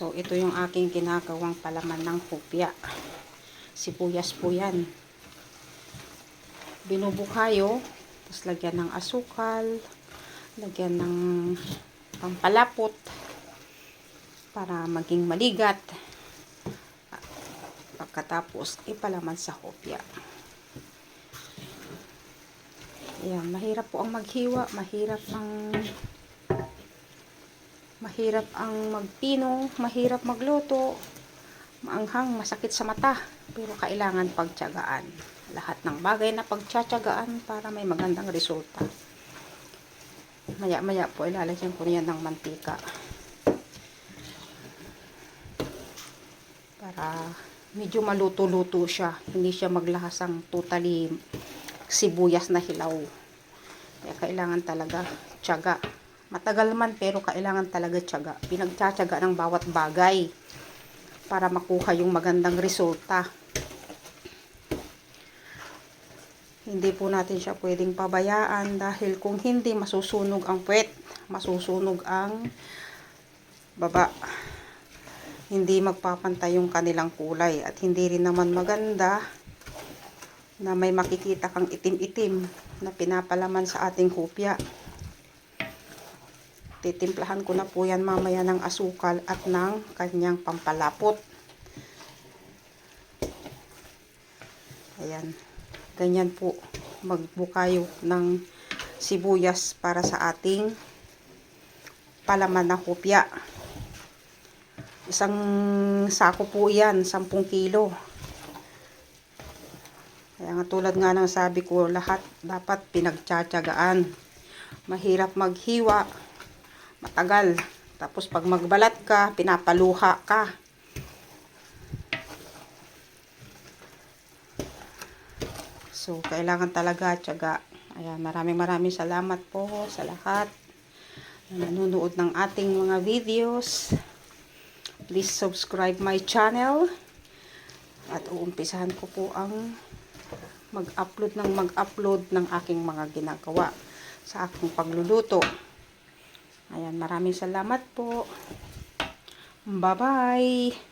So, ito yung aking ginagawang palaman ng hupya. Sibuyas po yan. Binubukayo, tapos lagyan ng asukal, lagyan ng pampalapot, para maging maligat. Pagkatapos, ipalaman sa hopya. Ayan, mahirap po ang maghiwa, mahirap ang mahirap ang magpino, mahirap magluto, maanghang, masakit sa mata, pero kailangan pagtiyagaan. Lahat ng bagay na pagtsatsagaan para may magandang resulta. Maya-maya po ilalagyan ko niyan ng mantika. Para medyo maluto-luto siya. Hindi siya maglahasang totally sibuyas na hilaw. Kaya kailangan talaga tiyaga. Matagal man pero kailangan talaga tiyaga. Pinagtsatsaga ng bawat bagay para makuha yung magandang resulta. Hindi po natin siya pwedeng pabayaan dahil kung hindi masusunog ang puwet, masusunog ang baba. Hindi magpapantay yung kanilang kulay at hindi rin naman maganda na may makikita kang itim-itim na pinapalaman sa ating hupya. Titimplahan ko na po yan mamaya ng asukal at ng kanyang pampalapot. Ayan. Ganyan po magbukayo ng sibuyas para sa ating palaman ng hupya. Isang sako po yan, 10 kilo. Kaya nga tulad nga ng sabi ko, lahat dapat pinagtsatsagaan. Mahirap maghiwa, matagal. Tapos pag magbalat ka, pinapaluha ka. So, kailangan talaga tiyaga. Ayan, maraming maraming salamat po sa lahat na nanonood ng ating mga videos. Please subscribe my channel. At uumpisahan ko po ang mag-upload ng mag-upload ng aking mga ginagawa sa aking pagluluto. Ayan, maraming salamat po. Bye-bye!